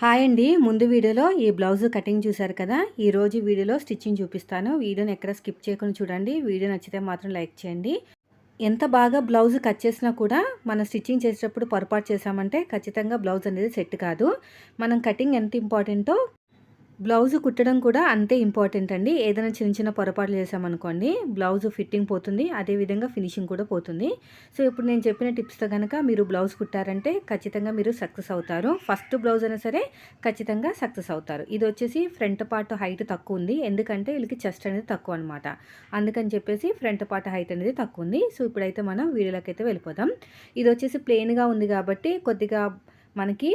Hi అండి. ముందు వీడియోలో ఈ బ్లౌజ్ కటింగ్ చూశారు కదా? ఈ రోజు వీడియోలో స్టిచ్చింగ్ చూపిస్తాను. వీడియోని ఎక్కడ స్కిప్ చేయకుండా చూడండి. వీడియో నచ్చితే మాత్రం లైక్ చేయండి. ఎంత బాగా బ్లౌజ్ కట్ చేసినా కూడా మనం స్టిచ్చింగ్ చేసేటప్పుడు పొరపాటు చేసామంటే ఖచ్చితంగా బ్లౌజ్ అనేది సెట్ కాదు. మనం కటింగ్ ఎంత ఇంపార్టెంటో బ్లౌజ్ కుట్టడం కూడా అంతే ఇంపార్టెంట్ అండి. ఏదైనా చిన్న చిన్న పొరపాట్లు చేసామనుకోండి బ్లౌజ్ ఫిట్టింగ్ పోతుంది అదేవిధంగా ఫినిషింగ్ కూడా పోతుంది. సో ఇప్పుడు నేను చెప్పిన టిప్స్తో కనుక మీరు బ్లౌజ్ కుట్టారంటే ఖచ్చితంగా మీరు సక్సెస్ అవుతారు. ఫస్ట్ బ్లౌజ్ అయినా సరే ఖచ్చితంగా సక్సెస్ అవుతారు. ఇది వచ్చేసి ఫ్రంట్ పార్ట్ హైట్ తక్కువ ఉంది. ఎందుకంటే వీళ్ళకి చెస్ట్ అనేది తక్కువ అనమాట అందుకని చెప్పేసి ఫ్రంట్ పార్ట్ హైట్ అనేది తక్కువ ఉంది. సో ఇప్పుడైతే మనం వీడియోలోకి అయితే వెళ్ళిపోదాం. ఇది వచ్చేసి ప్లెయిన్గా ఉంది కాబట్టి కొద్దిగా మనకి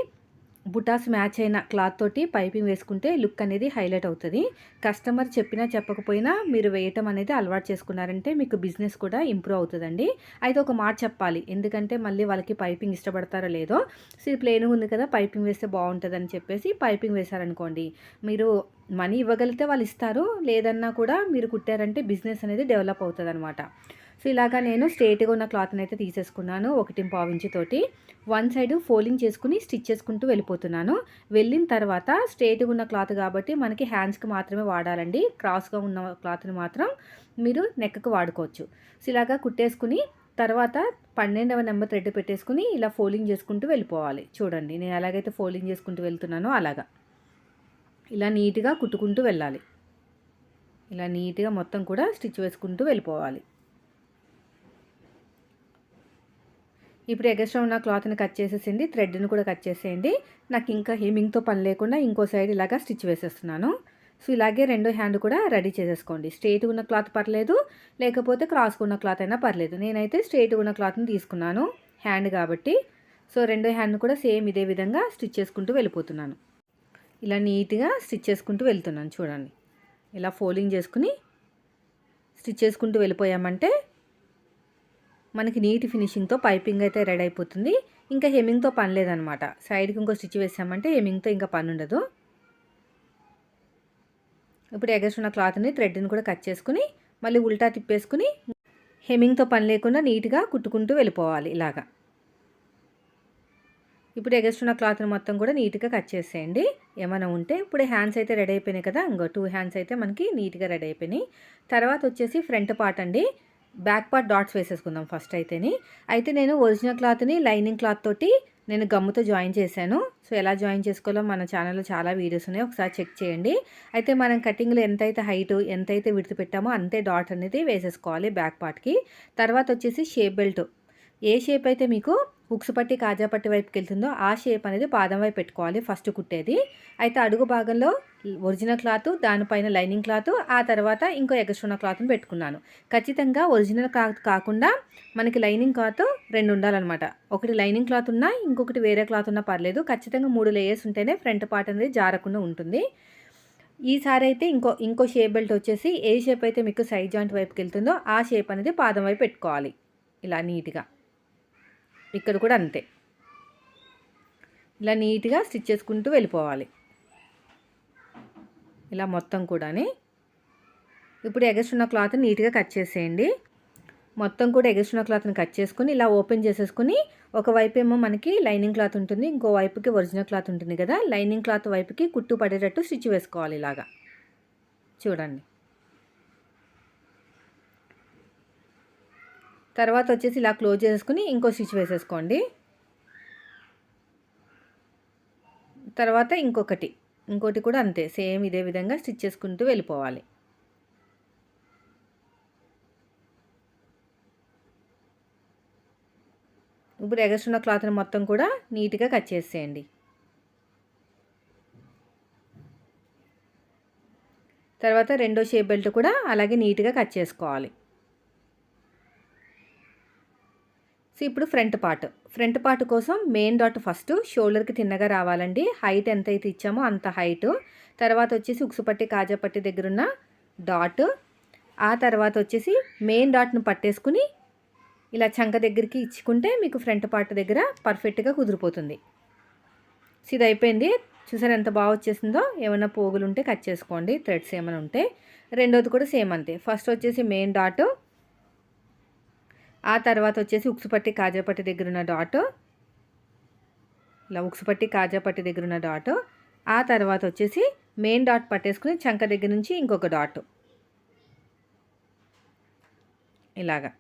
బుటాస్ మ్యాచ్ అయిన క్లాత్ తోటి పైపింగ్ వేసుకుంటే లుక్ అనేది హైలైట్ అవుతుంది. కస్టమర్ చెప్పినా చెప్పకపోయినా మీరు వేయటం అనేది అలవాటు చేసుకున్నారంటే మీకు బిజినెస్ కూడా ఇంప్రూవ్ అవుతుందండి. అయితే ఒక మాట చెప్పాలి ఎందుకంటే మళ్ళీ వాళ్ళకి పైపింగ్ ఇష్టపడతారో లేదో. సో ఇది ప్లేన్గా ఉంది కదా పైపింగ్ వేస్తే బాగుంటుందని చెప్పేసి పైపింగ్ వేశారనుకోండి మీరు మనీ ఇవ్వగలిగితే వాళ్ళు ఇస్తారు లేదన్నా కూడా మీరు కుట్టారంటే బిజినెస్ అనేది డెవలప్ అవుతుంది అనమాట సో ఇలాగా నేను స్ట్రేట్గా ఉన్న క్లాత్ని అయితే తీసేసుకున్నాను ఒకటి పావించి తోటి. వన్ సైడ్ ఫోల్డింగ్ చేసుకుని స్టిచ్ చేసుకుంటూ వెళ్ళిపోతున్నాను. వెళ్ళిన తర్వాత స్ట్రేట్గా ఉన్న క్లాత్ కాబట్టి మనకి హ్యాండ్స్కి మాత్రమే వాడాలండి. క్రాస్గా ఉన్న క్లాత్ని మాత్రం మీరు నెక్కకు వాడుకోవచ్చు. సో ఇలాగా కుట్టేసుకుని తర్వాత పన్నెండవ నెంబర్ థ్రెడ్ పెట్టేసుకుని ఇలా ఫోల్డింగ్ చేసుకుంటూ వెళ్ళిపోవాలి. చూడండి నేను ఎలాగైతే ఫోల్డింగ్ చేసుకుంటూ వెళ్తున్నానో అలాగా. ఇలా నీట్గా కుట్టుకుంటూ వెళ్ళాలి. ఇలా నీట్గా మొత్తం కూడా స్టిచ్ వేసుకుంటూ వెళ్ళిపోవాలి. ఇప్పుడు ఎగస్ట్రా ఉన్న క్లాత్ని కట్ చేసేసింది థ్రెడ్ని కూడా కట్ చేసేయండి. నాకు ఇంకా హెమింగ్తో పని లేకుండా ఇంకో సైడ్ ఇలాగా స్టిచ్ వేసేస్తున్నాను. సో ఇలాగే రెండో హ్యాండ్ కూడా రెడీ చేసేసుకోండి. స్ట్రేట్ ఉన్న క్లాత్ పర్లేదు లేకపోతే క్రాస్గా ఉన్న క్లాత్ అయినా పర్లేదు. నేనైతే స్ట్రేట్ ఉన్న క్లాత్ని తీసుకున్నాను హ్యాండ్ కాబట్టి. సో రెండో హ్యాండ్ కూడా సేమ్ ఇదే విధంగా స్టిచ్ చేసుకుంటూ వెళ్ళిపోతున్నాను. ఇలా నీట్గా స్టిచ్ చేసుకుంటూ వెళ్తున్నాను చూడండి. ఇలా ఫోల్డింగ్ చేసుకుని స్టిచ్ చేసుకుంటూ వెళ్ళిపోయామంటే మనకి నీట్ ఫినిషింగ్తో పైపింగ్ అయితే రెడీ అయిపోతుంది. ఇంకా హెమింగ్తో పని లేదనమాట. సైడ్కి ఇంకో స్టిచ్ వేసామంటే హెమింగ్తో ఇంకా పని ఉండదు. ఇప్పుడు ఎగస్ట్రున్న క్లాత్ని థ్రెడ్ని కూడా కట్ చేసుకుని మళ్ళీ ఉల్టా తిప్పేసుకుని హెమింగ్తో పని లేకుండా నీట్గా కుట్టుకుంటూ వెళ్ళిపోవాలి ఇలాగా. ఇప్పుడు ఎగస్ట్రున్న క్లాత్ని మొత్తం కూడా నీట్గా కట్ చేసేయండి. ఏమైనా ఉంటే ఇప్పుడు హ్యాండ్స్ అయితే రెడీ అయిపోయినాయి కదా ఇంకో టూ హ్యాండ్స్ అయితే మనకి నీట్గా రెడీ అయిపోయినాయి. తర్వాత వచ్చేసి ఫ్రంట్ పార్ట్ అండి. బ్యాక్ పార్ట్ డాట్స్ వేసేసుకుందాం ఫస్ట్ అయితేని. అయితే నేను ఒరిజినల్ క్లాత్ని లైనింగ్ క్లాత్ తోటి నేను గమ్ముతో జాయిన్ చేశాను. సో ఎలా జాయిన్ చేసుకోవాలో మన ఛానల్లో చాలా వీడియోస్ ఉన్నాయి. ఒకసారి చెక్ చేయండి. అయితే మనం కటింగ్లో ఎంతైతే హైట్ ఎంతైతే విడుతు పెట్టామో అంతే డాట్ అనేది వేసేసుకోవాలి బ్యాక్ పార్ట్కి తర్వాత వచ్చేసి షేప్ బెల్ట్ ఏ షేప్ అయితే మీకు హుక్స్ పట్టి కాజా పట్టి వైపుకి వెళ్తుందో ఆ షేప్ అనేది పాదం వైపు పెట్టుకోవాలి ఫస్ట్ కుట్టేది. అయితే అడుగు భాగంలో ఒరిజినల్ క్లాత్ దానిపైన లైనింగ్ క్లాత్ ఆ తర్వాత ఇంకో ఎగస్ట్రున్న క్లాత్ని పెట్టుకున్నాను. ఖచ్చితంగా ఒరిజినల్ క్లాత్ కాకుండా మనకి లైనింగ్ క్లాత్ రెండు ఉండాలన్నమాట. ఒకటి లైనింగ్ క్లాత్ ఉన్నా ఇంకొకటి వేరే క్లాత్ ఉన్నా పర్లేదు. ఖచ్చితంగా మూడు లేయర్స్ ఉంటేనే ఫ్రంట్ పార్ట్ అనేది జారకుండా ఉంటుంది. ఈసారి అయితే ఇంకో ఇంకో షేప్ బెల్ట్ వచ్చేసి ఏ షేప్ అయితే మీకు సైడ్ జాయింట్ వైపుకి వెళ్తుందో ఆ షేప్ అనేది పాదం వైపు పెట్టుకోవాలి. ఇలా నీట్గా. ఇక్కడ కూడా అంతే. ఇలా నీట్గా స్టిచ్ చేసుకుంటూ వెళ్ళిపోవాలి. ఇలా మొత్తం కూడాని. ఇప్పుడు ఎగస్ట్రున్న క్లాత్ నీట్గా కట్ చేసేయండి. మొత్తం కూడా ఎగస్ట్రున్న క్లాత్ని కట్ చేసుకుని ఇలా ఓపెన్ చేసేసుకుని ఒకవైపు ఏమో మనకి లైనింగ్ క్లాత్ ఉంటుంది ఇంకో వైపుకి ఒరిజినల్ క్లాత్ ఉంటుంది కదా లైనింగ్ క్లాత్ వైపుకి కుట్టు పడేటట్టు స్టిచ్ వేసుకోవాలి ఇలాగా. చూడండి. తర్వాత వచ్చేసి ఇలా క్లోజ్ చేసుకుని ఇంకో స్టిచ్ వేసేసుకోండి. తర్వాత ఇంకొకటి. ఇంకోటి కూడా అంతే. సేమ్ ఇదే విధంగా స్టిచ్ చేసుకుంటూ వెళ్ళిపోవాలి. ఇప్పుడు ఎగస్ట్రున్న క్లాత్ని మొత్తం కూడా నీట్గా కట్ చేసేయండి. తర్వాత రెండో షేప్ బెల్ట్ కూడా అలాగే నీట్గా కట్ చేసుకోవాలి. సో ఇప్పుడు ఫ్రంట్ పార్ట్. ఫ్రంట్ పార్ట్ కోసం మెయిన్ డాట్ ఫస్ట్ షోల్డర్కి తిన్నగా రావాలండి. హైట్ ఎంత అయితే ఇచ్చామో అంత హైట్. తర్వాత వచ్చేసి ఉక్సుపట్టి కాజాపట్టి దగ్గరున్న డాట్. ఆ తర్వాత వచ్చేసి మెయిన్ డాట్ను పట్టేసుకుని ఇలా చంక దగ్గరికి ఇచ్చుకుంటే మీకు ఫ్రంట్ పార్ట్ దగ్గర పర్ఫెక్ట్గా కుదిరిపోతుంది. సో ఇది అయిపోయింది. చూసారు ఎంత బాగా వచ్చేసిందో? ఏమైనా పోగులు ఉంటే కట్ చేసుకోండి. థ్రెడ్స్ ఏమైనా ఉంటే. రెండోది కూడా సేమ్ అంతే. ఫస్ట్ వచ్చేసి మెయిన్ డాట్ ఆ తర్వాత వచ్చేసి ఉక్సుపట్టి కాజాపట్టి దగ్గర ఉన్న డాట్ ఇలా ఉక్సుపట్టి కాజాపట్టి దగ్గర ఉన్న డాట్ ఆ తర్వాత వచ్చేసి మెయిన్ డాట్ పట్టేసుకుని చంక దగ్గర నుంచి ఇంకొక డాట్ ఇలాగా.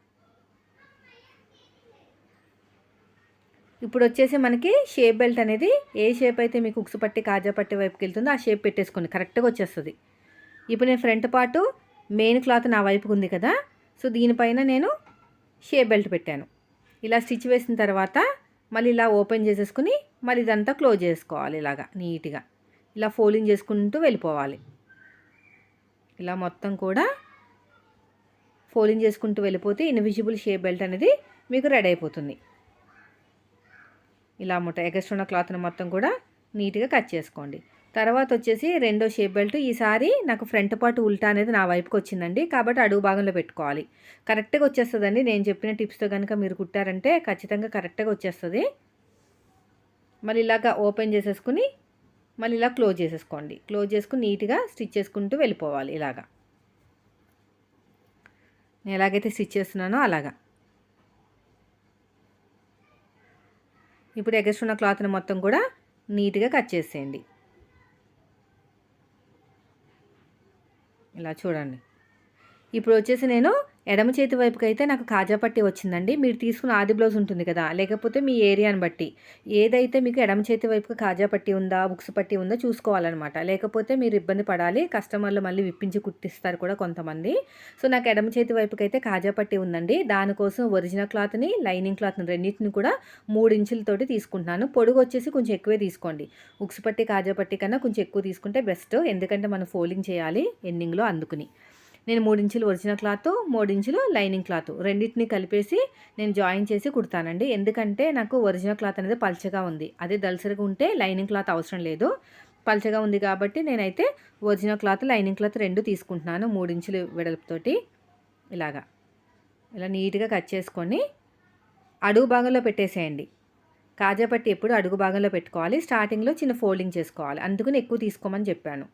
ఇప్పుడు వచ్చేసి మనకి షేప్ బెల్ట్ అనేది ఏ షేప్ అయితే మీకు ఉక్సు పట్టి కాజా పట్టి వైపుకి వెళ్తుందో ఆ షేప్ పెట్టేసుకోండి. కరెక్ట్గా వచ్చేస్తుంది. ఇప్పుడు నేను ఫ్రంట్ పార్టు మెయిన్ క్లాత్ నా వైపుకు ఉంది కదా. సో దీనిపైన నేను షే బెల్ట్ పెట్టాను. ఇలా స్టిచ్ వేసిన తర్వాత మళ్ళీ ఇలా ఓపెన్ చేసేసుకుని మళ్ళీ ఇదంతా క్లోజ్ చేసుకోవాలి ఇలాగా నీట్గా. ఇలా ఫోల్డింగ్ చేసుకుంటూ వెళ్ళిపోవాలి. ఇలా మొత్తం కూడా ఫోల్డింగ్ చేసుకుంటూ వెళ్ళిపోతే ఇన్విజిబుల్ షేప్ బెల్ట్ అనేది మీకు రెడీ అయిపోతుంది. ఇలా ముట్ట ఎగస్ట్రా ఉన్న క్లాత్ని మొత్తం కూడా నీట్గా కట్ చేసుకోండి. తర్వాత వచ్చేసి రెండో షేప్ బెల్ట్. ఈసారి నాకు ఫ్రంట్ పార్ట్ ఉల్టా అనేది నా వైపుకి వచ్చిందండి. కాబట్టి అడుగు భాగంలో పెట్టుకోవాలి. కరెక్ట్గా వచ్చేస్తుందండి. నేను చెప్పిన టిప్స్తో కనుక మీరు కుట్టారంటే ఖచ్చితంగా కరెక్ట్గా వచ్చేస్తుంది. మళ్ళీ ఇలాగా ఓపెన్ చేసేసుకుని మళ్ళీ ఇలా క్లోజ్ చేసేసుకోండి. క్లోజ్ చేసుకుని నీట్గా స్టిచ్ చేసుకుంటూ వెళ్ళిపోవాలి ఇలాగా. నేను ఎలాగైతే స్టిచ్ చేస్తున్నానో అలాగా. ఇప్పుడు ఎగస్ట్ ఉన్న క్లాత్ని మొత్తం కూడా నీట్గా కట్ చేసేయండి. ఇలా చూడండి. ఇప్పుడు వచ్చేసి నేను ఎడమ చేతి వైపుకి అయితే నాకు కాజా పట్టి వచ్చిందండి. మీరు తీసుకున్న ఆది బ్లౌజ్ ఉంటుంది కదా లేకపోతే మీ ఏరియాని బట్టి. ఏదైతే మీకు ఎడమ చేతి వైపుకి కాజా పట్టి ఉందా బుక్స్ పట్టి ఉందా చూసుకోవాలన్నమాట. లేకపోతే మీరు ఇబ్బంది పడాలి కస్టమర్లు మళ్ళీ విప్పించి కుట్టిస్తారు కూడా కొంతమంది. సో నాకు ఎడమ చేతి వైపుకి అయితే కాజా పట్టి ఉందండి. దానికోసం ఒరిజినల్ క్లాత్ని లైనింగ్ క్లాత్ని రెండింటిని కూడా మూడు ఇంచులతోటి తీసుకుంటున్నాను. పొడుగు వచ్చేసి కొంచెం ఎక్కువే తీసుకోండి. ఉక్స్ పట్టి కాజా పట్టి కన్నా కొంచెం ఎక్కువ తీసుకుంటే బెస్ట్. ఎందుకంటే మనం ఫోలింగ్ చేయాలి ఎండింగ్లో అందుకుని. నేను మూడించులు ఒరిజినల్ క్లాత్ మూడించులు లైనింగ్ క్లాత్ రెండింటిని కలిపేసి నేను జాయిన్ చేసి కుడతానండి. ఎందుకంటే నాకు ఒరిజినల్ క్లాత్ అనేది పల్చగా ఉంది. అదే దలసరిగా ఉంటే లైనింగ్ క్లాత్ అవసరం లేదు. పల్చగా ఉంది కాబట్టి నేనైతే ఒరిజినల్ క్లాత్ లైనింగ్ క్లాత్ రెండు తీసుకుంటున్నాను మూడించులు వెడల్పుతోటి. ఇలాగా. ఇలా నీట్గా కట్ చేసుకొని అడుగు భాగంలో పెట్టేసేయండి. కాజాపట్టి ఎప్పుడు అడుగు భాగంలో పెట్టుకోవాలి. స్టార్టింగ్లో చిన్న ఫోల్డింగ్ చేసుకోవాలి. అందుకని ఎక్కువ తీసుకోమని చెప్పాను.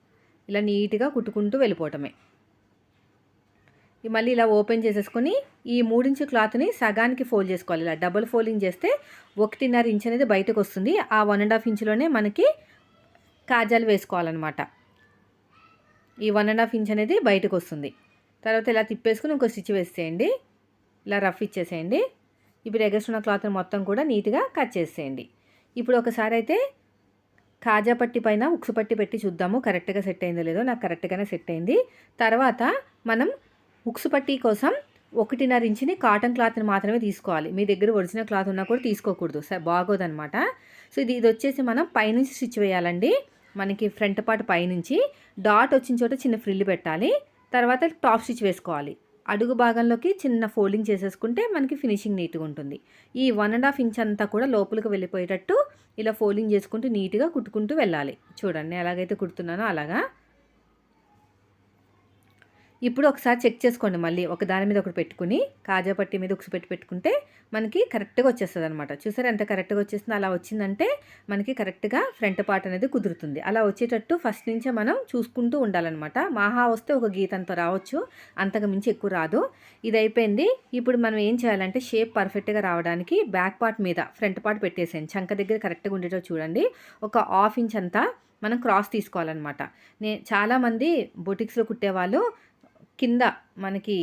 ఇలా నీట్గా కుట్టుకుంటూ వెళ్ళిపోవటమే. మళ్ళీ ఇలా ఓపెన్ చేసేసుకొని ఈ మూడించు క్లాత్ని సగానికి ఫోల్డ్ చేసుకోవాలి. ఇలా డబుల్ ఫోల్డింగ్ చేస్తే ఒకటిన్నర ఇంచ్ అనేది బయటకు వస్తుంది. ఆ వన్ అండ్ హాఫ్ ఇంచులోనే మనకి కాజాలు వేసుకోవాలన్నమాట. ఈ వన్ అండ్ హాఫ్ ఇంచ్ అనేది బయటకు వస్తుంది. తర్వాత ఇలా తిప్పేసుకుని ఇంకో స్టిచ్ వేసేయండి. ఇలా రఫ్ ఇచ్చేసేయండి. ఇప్పుడు ఎగస్తున్న క్లాత్ని మొత్తం కూడా నీట్గా కట్ చేసేయండి. ఇప్పుడు ఒకసారి అయితే కాజా పట్టి పైన ఉక్సు పట్టి పెట్టి చూద్దాము. కరెక్ట్గా సెట్ అయిందో లేదో. నాకు కరెక్ట్గానే సెట్ అయింది. తర్వాత మనం ఉక్సు పట్టీ కోసం ఒకటిన్నర ఇంచుని కాటన్ క్లాత్ని మాత్రమే తీసుకోవాలి. మీ దగ్గర ఒరిజినల్ క్లాత్ ఉన్నా కూడా తీసుకోకూడదు. సరే బాగోదనమాట సో ఇది ఇది వచ్చేసి మనం పైనుంచి స్టిచ్ వేయాలండి. మనకి ఫ్రంట్ పార్ట్ పైనుంచి డాట్ వచ్చిన చోట చిన్న ఫ్రిల్ పెట్టాలి. తర్వాత టాప్ స్టిచ్ వేసుకోవాలి. అడుగు భాగంలోకి చిన్న ఫోల్డింగ్ చేసేసుకుంటే మనకి ఫినిషింగ్ నీట్గా ఉంటుంది. ఈ వన్ అండ్ హాఫ్ ఇంచ్ అంతా కూడా లోపలికి వెళ్ళిపోయేటట్టు ఇలా ఫోల్డింగ్ చేసుకుంటూ నీట్గా కుట్టుకుంటూ వెళ్ళాలి. చూడండి ఎలాగైతే కుడుతున్నానో అలాగా. ఇప్పుడు ఒకసారి చెక్ చేసుకోండి మళ్ళీ. ఒక దాని మీద ఒకటి పెట్టుకుని కాజా పట్టి మీద ఉక్సు పెట్టి పెట్టుకుంటే మనకి కరెక్ట్గా వచ్చేస్తుంది అనమాట చూసారు ఎంత కరెక్ట్గా వచ్చేస్తుందో అలా వచ్చిందంటే మనకి కరెక్ట్గా ఫ్రంట్ పార్ట్ అనేది కుదురుతుంది. అలా వచ్చేటట్టు ఫస్ట్ నుంచే మనం చూసుకుంటూ ఉండాలన్నమాట. మాహా వస్తే ఒక గీతంతో రావచ్చు అంతకు మించి ఎక్కువ రాదు. ఇది అయిపోయింది. ఇప్పుడు మనం ఏం చేయాలంటే షేప్ పర్ఫెక్ట్గా రావడానికి బ్యాక్ పార్ట్ మీద ఫ్రంట్ పార్ట్ పెట్టేసాను చంక దగ్గర కరెక్ట్గా ఉండేటో చూడండి. ఒక హాఫ్ ఇంచ్ అంతా మనం క్రాస్ తీసుకోవాలన్నమాట. నే చాలామంది బొటిక్స్లో కుట్టేవాళ్ళు కింద మనకి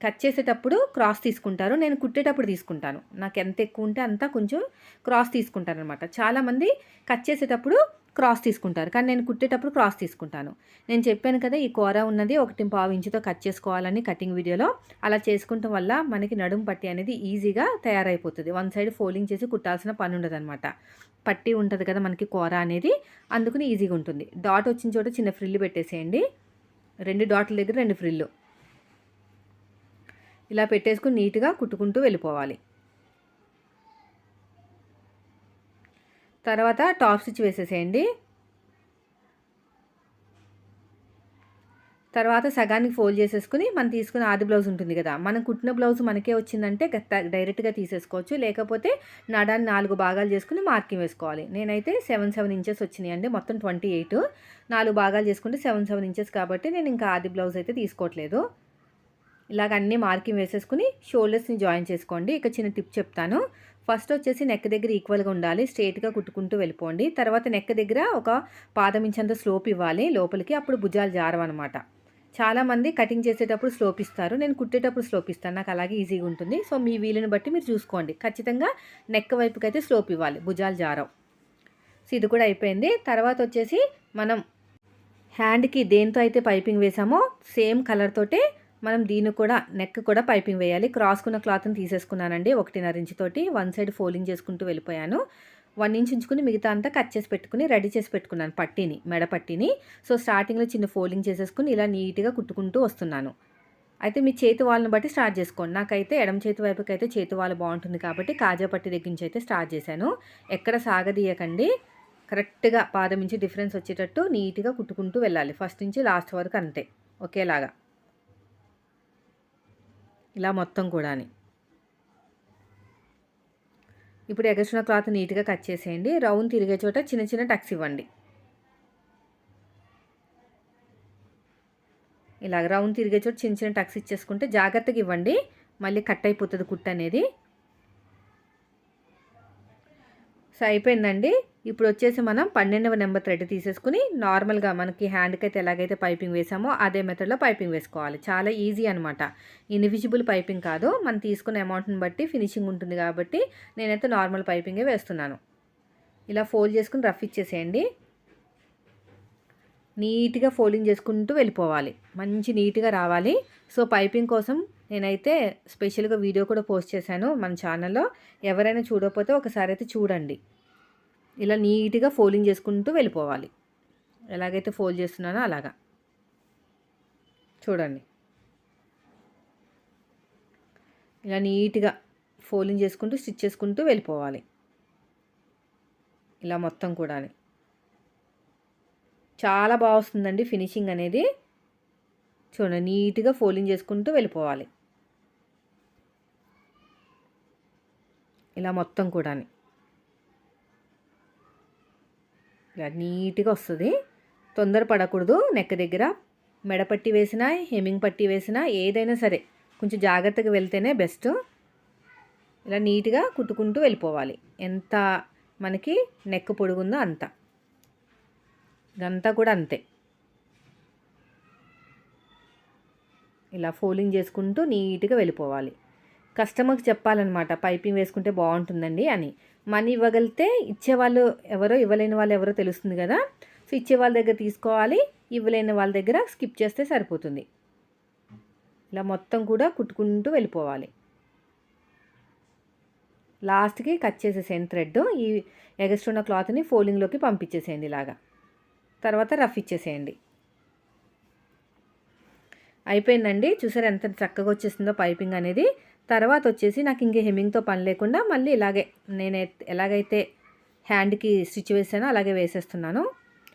కట్ చేసేటప్పుడు క్రాస్ తీసుకుంటారు. నేను కుట్టేటప్పుడు తీసుకుంటాను. నాకు ఎంత ఎక్కువ ఉంటే అంతా కొంచెం క్రాస్ తీసుకుంటాను అనమాట చాలామంది కట్ చేసేటప్పుడు క్రాస్ తీసుకుంటారు. కానీ నేను కుట్టేటప్పుడు క్రాస్ తీసుకుంటాను. నేను చెప్పాను కదా ఈ కూర ఉన్నది ఒకటి పావు ఇంచుతో కట్ చేసుకోవాలని కటింగ్ వీడియోలో అలా చేసుకుంటాం వల్ల మనకి నడుము పట్టి అనేది ఈజీగా తయారైపోతుంది. వన్ సైడ్ ఫోల్డింగ్ చేసి కుట్టాల్సిన పని ఉండదు అనమాట పట్టి ఉంటుంది కదా మనకి కూర అనేది. అందుకని ఈజీగా ఉంటుంది. డాట్ వచ్చిన చోట చిన్న ఫ్రిల్లు పెట్టేసేయండి. రెండు డాట్ల దగ్గర రెండు ఫ్రిల్లు. ఇలా పెట్టేసుకుని నీట్గా కుట్టుకుంటూ వెళ్ళిపోవాలి. తర్వాత టాప్ స్టిచ్ వేసేసేయండి. తర్వాత సగానికి ఫోల్డ్ చేసేసుకుని మనం తీసుకున్న ఆది బ్లౌజ్ ఉంటుంది కదా మనం కుట్టిన బ్లౌజ్ మనకే వచ్చిందంటే డైరెక్ట్గా తీసేసుకోవచ్చు. లేకపోతే నడాన్ని నాలుగు భాగాలు చేసుకుని మార్కింగ్ వేసుకోవాలి. నేనైతే సెవెన్ సెవెన్ ఇంచెస్ వచ్చినాయి అండి మొత్తం ట్వంటీ ఎయిట్. నాలుగు భాగాలు చేసుకుంటే సెవెన్ సెవెన్ ఇంచెస్ కాబట్టి నేను ఇంకా ఆది బ్లౌజ్ అయితే తీసుకోవట్లేదు. ఇలాగ అన్నీ మార్కింగ్ వేసేసుకుని షోల్డర్స్ని జాయిన్ చేసుకోండి. ఇక చిన్న టిప్ చెప్తాను. ఫస్ట్ వచ్చేసి నెక్ దగ్గర ఈక్వల్గా ఉండాలి స్ట్రేట్గా కుట్టుకుంటూ వెళ్ళిపోండి. తర్వాత నెక్ దగ్గర ఒక పాదం స్లోప్ ఇవ్వాలి లోపలికి అప్పుడు భుజాలు జారవన్నమాట. చాలామంది కటింగ్ చేసేటప్పుడు స్లోప్ ఇస్తారు. నేను కుట్టేటప్పుడు స్లోప్ ఇస్తాను. నాకు అలాగే ఈజీగా ఉంటుంది. సో మీ వీలుని బట్టి మీరు చూసుకోండి. ఖచ్చితంగా నెక్ వైపుకి అయితే స్లోప్ ఇవ్వాలి. భుజాలు జారం. సో ఇది కూడా అయిపోయింది. తర్వాత వచ్చేసి మనం హ్యాండ్కి దేంతో అయితే పైపింగ్ వేసామో సేమ్ కలర్ తోటే మనం దీన్ని కూడా నెక్ కూడా పైపింగ్ వేయాలి. క్రాస్కున్న క్లాత్ని తీసేసుకున్నానండి. ఒకటిన్నర ఇంచ్ తోటి వన్ సైడ్ ఫోల్డింగ్ చేసుకుంటూ వెళ్ళిపోయాను. వన్ ఇంచ్ ఉంచుకుని మిగతా అంతా కట్ చేసి పెట్టుకుని రెడీ చేసి పెట్టుకున్నాను పట్టీని మెడ పట్టీని. సో స్టార్టింగ్లో చిన్న ఫోల్డింగ్ చేసేసుకుని ఇలా నీట్గా కుట్టుకుంటూ వస్తున్నాను. అయితే మీ చేతి వాళ్ళని బట్టి స్టార్ట్ చేసుకోండి. నాకైతే ఎడమ చేతి వైపుకి అయితే చేతి వాళ్ళు బాగుంటుంది కాబట్టి కాజా పట్టి దగ్గర నుంచి అయితే స్టార్ట్ చేశాను. ఎక్కడ సాగదీయకండి. కరెక్ట్గా పాదం నుంచి డిఫరెన్స్ వచ్చేటట్టు నీట్గా కుట్టుకుంటూ వెళ్ళాలి. ఫస్ట్ నుంచి లాస్ట్ వరకు అంతే. ఒకేలాగా. ఇలా మొత్తం కూడాని. ఇప్పుడు ఎగస్ట్రా క్లాత్ నీట్గా కట్ చేసేయండి. రౌండ్ తిరిగే చోట చిన్న చిన్న టక్స్ ఇవ్వండి. ఇలాగ రౌండ్ తిరిగే చోట చిన్న చిన్న టక్స్ ఇచ్చేసుకుంటే జాగ్రత్తగా ఇవ్వండి. మళ్ళీ కట్ అయిపోతుంది కుట్ అనేది. సో అయిపోయిందండి. ఇప్పుడు వచ్చేసి మనం పన్నెండవ నెంబర్ థ్రెడ్ తీసేసుకుని నార్మల్గా మనకి హ్యాండ్కి అయితే ఎలాగైతే పైపింగ్ వేసామో అదే మెథడ్లో పైపింగ్ వేసుకోవాలి. చాలా ఈజీ అనమాట ఇన్విజిబుల్ పైపింగ్ కాదు. మనం తీసుకున్న అమౌంట్ని బట్టి ఫినిషింగ్ ఉంటుంది కాబట్టి నేనైతే నార్మల్ పైపింగే వేస్తున్నాను. ఇలా ఫోల్డ్ చేసుకుని రఫ్ ఇచ్చేసేయండి. నీట్గా ఫోల్డింగ్ చేసుకుంటూ వెళ్ళిపోవాలి. మంచి నీట్గా రావాలి. సో పైపింగ్ కోసం నేనైతే స్పెషల్గా వీడియో కూడా పోస్ట్ చేశాను మన ఛానల్లో. ఎవరైనా చూడకపోతే ఒకసారి అయితే చూడండి. ఇలా నీట్గా ఫోల్డింగ్ చేసుకుంటూ వెళ్ళిపోవాలి. ఎలాగైతే ఫోల్డ్ చేస్తున్నానో అలాగా. చూడండి. ఇలా నీట్గా ఫోల్డింగ్ చేసుకుంటూ స్టిచ్ చేసుకుంటూ వెళ్ళిపోవాలి. ఇలా మొత్తం కూడా చాలా బాగా వస్తుందండి ఫినిషింగ్ అనేది. చూడండి నీట్గా ఫోల్డింగ్ చేసుకుంటూ వెళ్ళిపోవాలి. ఇలా మొత్తం కూడా ఇలా నీట్గా వస్తుంది. తొందర పడకూడదు. నెక్క దగ్గర మెడపట్టి వేసినా హెమింగ్ పట్టి వేసినా ఏదైనా సరే కొంచెం జాగ్రత్తగా వెళ్తేనే బెస్ట్. ఇలా నీట్గా కుట్టుకుంటూ వెళ్ళిపోవాలి. ఎంత మనకి నెక్ పొడుగుందో అంత. ఇదంతా కూడా అంతే. ఇలా ఫోలింగ్ చేసుకుంటూ నీట్గా వెళ్ళిపోవాలి. కస్టమర్కి చెప్పాలన్నమాట పైపింగ్ వేసుకుంటే బాగుంటుందండి అని. మనీ ఇవ్వగలిగితే ఇచ్చేవాళ్ళు ఎవరో ఇవ్వలేని వాళ్ళు ఎవరో తెలుస్తుంది కదా. సో ఇచ్చే వాళ్ళ దగ్గర తీసుకోవాలి ఇవ్వలేని వాళ్ళ దగ్గర స్కిప్ చేస్తే సరిపోతుంది. ఇలా మొత్తం కూడా కుట్టుకుంటూ వెళ్ళిపోవాలి. లాస్ట్కి కట్ చేసేసేయండి థ్రెడ్. ఈ ఎగస్ట్రున్న క్లాత్ని ఫోల్డింగ్లోకి పంపించేసేయండి ఇలాగా. తర్వాత రఫ్ ఇచ్చేసేయండి. అయిపోయిందండి. చూసారు ఎంత చక్కగా వచ్చేసిందో పైపింగ్ అనేది. తర్వాత వచ్చేసి నాకు ఇంకే హెమ్మింగ్తో పని లేకుండా మళ్ళీ ఇలాగే నేను ఎలాగైతే హ్యాండ్కి స్టిచ్ వేసానో అలాగే వేసేస్తున్నాను.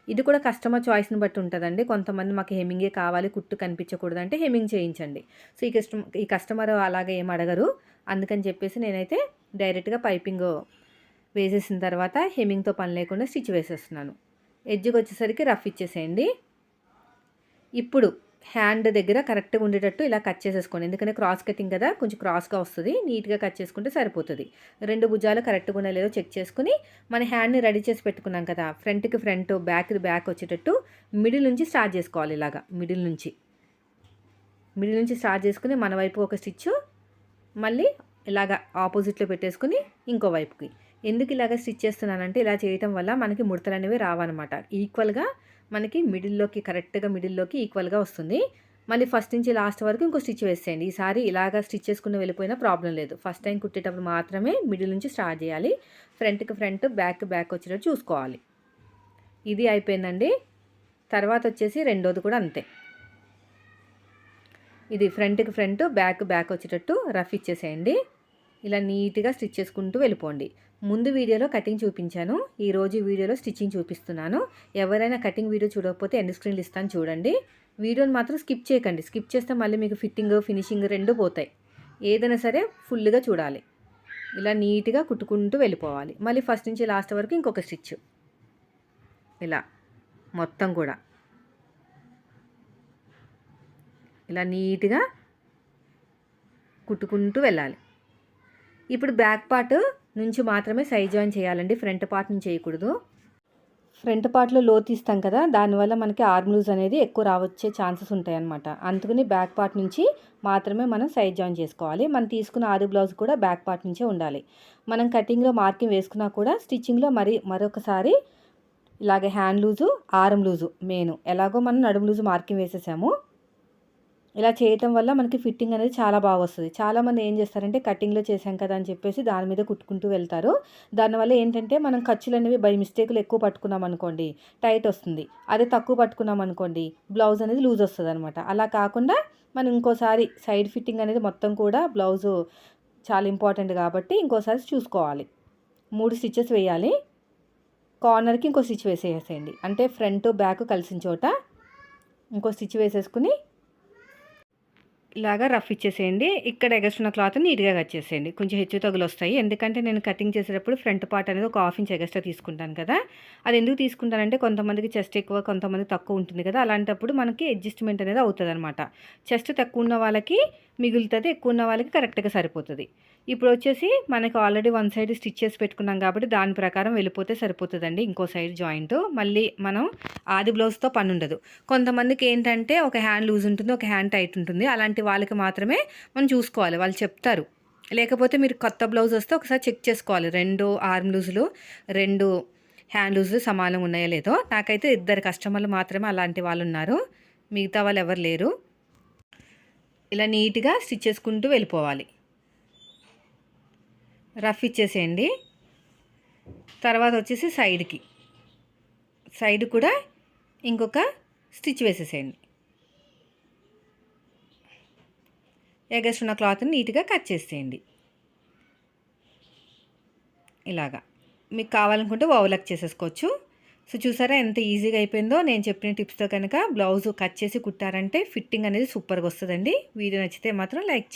ఇది కూడా కస్టమర్ చాయిస్ని బట్టి ఉంటుందండి. కొంతమంది మాకు హెమ్మింగే కావాలి కుట్టు కనిపించకూడదు అంటే హెమ్మింగ్ చేయించండి. సో ఈ కస్టమర్ ఈ కస్టమర్ అలాగే ఏం అడగరు. అందుకని చెప్పేసి నేనైతే డైరెక్ట్గా పైపింగ్ వేసేసిన తర్వాత హెమ్మింగ్తో పని లేకుండా స్టిచ్ వేసేస్తున్నాను. ఎడ్జ్కి వచ్చేసరికి రఫ్ ఇచ్చేసేయండి. ఇప్పుడు హ్యాండ్ దగ్గర కరెక్ట్గా ఉండేటట్టు ఇలా కట్ చేసేసుకోండి. ఎందుకంటే క్రాస్ కటింగ్ కదా కొంచెం క్రాస్గా వస్తుంది. నీట్గా కట్ చేసుకుంటే సరిపోతుంది. రెండు భుజాలు కరెక్ట్గా ఉన్నా లేదో చెక్ చేసుకుని మన హ్యాండ్ని రెడీ చేసి పెట్టుకున్నాం కదా ఫ్రంట్కి ఫ్రంట్ బ్యాక్కి బ్యాక్ వచ్చేటట్టు మిడిల్ నుంచి స్టార్ట్ చేసుకోవాలి ఇలాగా మిడిల్ నుంచి. మిడిల్ నుంచి స్టార్ట్ చేసుకుని మన వైపు ఒక స్టిచ్ మళ్ళీ ఇలాగ ఆపోజిట్లో పెట్టేసుకుని ఇంకో వైపుకి. ఎందుకు ఇలాగ స్టిచ్ చేస్తున్నానంటే ఇలా చేయటం వల్ల మనకి ముడతలు అనేవి రావన్నమాట. ఈక్వల్గా మనకి మిడిల్లోకి కరెక్ట్గా మిడిల్లోకి ఈక్వల్గా వస్తుంది. మళ్ళీ ఫస్ట్ నుంచి లాస్ట్ వరకు ఇంకో స్టిచ్ వేసేయండి. ఈసారి ఇలాగా స్టిచ్ చేసుకుని వెళ్ళిపోయినా ప్రాబ్లం లేదు. ఫస్ట్ టైం కుట్టేటప్పుడు మాత్రమే మిడిల్ నుంచి స్టార్ట్ చేయాలి. ఫ్రంట్కి ఫ్రంట్ బ్యాక్ బ్యాక్ వచ్చేటట్టు చూసుకోవాలి. ఇది అయిపోయిందండి. తర్వాత వచ్చేసి రెండోది కూడా అంతే. ఇది ఫ్రంట్కి ఫ్రంట్ బ్యాక్ బ్యాక్ వచ్చేటట్టు రఫ్ ఇచ్చేసేయండి. ఇలా నీట్గా స్టిచ్ చేసుకుంటూ వెళ్ళిపోండి. ముందు వీడియోలో కటింగ్ చూపించాను. ఈరోజు వీడియోలో స్టిచ్చింగ్ చూపిస్తున్నాను. ఎవరైనా కటింగ్ వీడియో చూడకపోతే ఎండ్ స్క్రీన్లు ఇస్తాను చూడండి. వీడియోని మాత్రం స్కిప్ చేయకండి. స్కిప్ చేస్తే మళ్ళీ మీకు ఫిట్టింగ్ ఫినిషింగ్ రెండు పోతాయి. ఏదైనా సరే ఫుల్గా చూడాలి. ఇలా నీట్గా కుట్టుకుంటూ వెళ్ళిపోవాలి. మళ్ళీ ఫస్ట్ నుంచి లాస్ట్ వరకు ఇంకొక స్టిచ్. ఇలా. మొత్తం కూడా. ఇలా నీట్గా కుట్టుకుంటూ వెళ్ళాలి. ఇప్పుడు బ్యాక్ పార్ట్ నుంచి మాత్రమే సైడ్ జాయిన్ చేయాలండి. ఫ్రంట్ పార్ట్ నుంచి చేయకూడదు. ఫ్రంట్ పార్ట్లో లో తీస్తాం కదా దానివల్ల మనకి ఆర్మ్ లూజ్ అనేది ఎక్కువ రావచ్చే ఛాన్సెస్ ఉంటాయి అనమాట అందుకని బ్యాక్ పార్ట్ నుంచి మాత్రమే మనం సైడ్ జాయిన్ చేసుకోవాలి. మనం తీసుకున్న ఆది బ్లౌజ్ కూడా బ్యాక్ పార్ట్ నుంచే ఉండాలి. మనం కటింగ్లో మార్కింగ్ వేసుకున్నా కూడా స్టిచ్చింగ్లో మరి మరొకసారి ఇలాగే hand loose arm loose main. ఎలాగో మనం నడుము లూజు మార్కింగ్ వేసేసాము. ఇలా చేయటం వల్ల మనకి ఫిట్టింగ్ అనేది చాలా బాగా వస్తుంది. చాలామంది ఏం చేస్తారంటే కటింగ్లో చేసాం కదా అని చెప్పేసి దాని మీద కుట్టుకుంటూ వెళ్తారు. దానివల్ల ఏంటంటే మనం ఖర్చులు అనేవి బై మిస్టేక్లు ఎక్కువ పట్టుకున్నాం అనుకోండి టైట్ వస్తుంది. అదే తక్కువ పట్టుకున్నాం అనుకోండి బ్లౌజ్ అనేది లూజ్ వస్తుంది అనమాట అలా కాకుండా మనం ఇంకోసారి సైడ్ ఫిట్టింగ్ అనేది మొత్తం కూడా బ్లౌజు చాలా ఇంపార్టెంట్ కాబట్టి ఇంకోసారి చూసుకోవాలి. మూడు స్టిచ్చెస్ వేయాలి. కార్నర్కి ఇంకో స్టిచ్ వేసేసేయండి. అంటే ఫ్రంట్ బ్యాక్ కలిసిన చోట ఇంకో స్టిచ్ వేసేసుకుని ఇలాగా రఫ్ ఇచ్చేసేయండి. ఇక్కడ ఎగస్ట్రున్న క్లాత్ నీట్గా కట్ చేసేయండి. కొంచెం హెచ్చు తగులు వస్తాయి ఎందుకంటే నేను కటింగ్ చేసేటప్పుడు ఫ్రంట్ పార్ట్ అనేది ఒక హాఫ్ ఇంచ్ ఎగస్ట్రా తీసుకుంటాను కదా. అది ఎందుకు తీసుకుంటానంటే కొంతమందికి చెస్ట్ ఎక్కువ కొంతమంది తక్కువ ఉంటుంది కదా. అలాంటప్పుడు మనకి అడ్జస్ట్మెంట్ అనేది అవుతుంది అనమాట చెస్ట్ తక్కువ ఉన్న వాళ్ళకి మిగులుతుంది ఎక్కువ ఉన్న వాళ్ళకి కరెక్ట్గా సరిపోతుంది. ఇప్పుడు వచ్చేసి మనకి ఆల్రెడీ వన్ సైడ్ స్టిచ్ చేసి పెట్టుకున్నాం కాబట్టి దాని ప్రకారం వెళ్ళిపోతే సరిపోతుందండి ఇంకో సైడ్ జాయింట్. మళ్ళీ మనం ఆది బ్లౌజ్తో పని ఉండదు. కొంతమందికి ఏంటంటే ఒక హ్యాండ్ లూజ్ ఉంటుంది ఒక హ్యాండ్ టైట్ ఉంటుంది. అలాంటి వాళ్ళకి మాత్రమే మనం చూసుకోవాలి వాళ్ళు చెప్తారు. లేకపోతే మీరు కొత్త బ్లౌజ్ వస్తే ఒకసారి చెక్ చేసుకోవాలి. రెండు ఆర్మ్ లూజులు రెండు హ్యాండ్ లూజులు సమానం ఉన్నాయో లేదో. నాకైతే ఇద్దరు కస్టమర్లు మాత్రమే అలాంటి వాళ్ళు ఉన్నారు. మిగతా వాళ్ళు ఎవరు లేరు. ఇలా నీట్గా స్టిచ్ చేసుకుంటూ వెళ్ళిపోవాలి. రఫ్ ఇచ్చేసేయండి. తర్వాత వచ్చేసి సైడ్కి. సైడ్ కూడా ఇంకొక స్టిచ్ వేసేసేయండి. ఎగస్ట్ ఉన్న క్లాత్ని నీట్గా కట్ చేసేయండి. ఇలాగా. మీకు కావాలనుకుంటే ఓవర్లక్ చేసేసుకోవచ్చు. సో చూసారా ఎంత ఈజీగా అయిపోయిందో? నేను చెప్పిన టిప్స్తో కనుక బ్లౌజ్ కట్ చేసి కుట్టారంటే ఫిట్టింగ్ అనేది సూపర్గా వస్తుందండి. వీడియో నచ్చితే మాత్రం లైక్ చేయండి.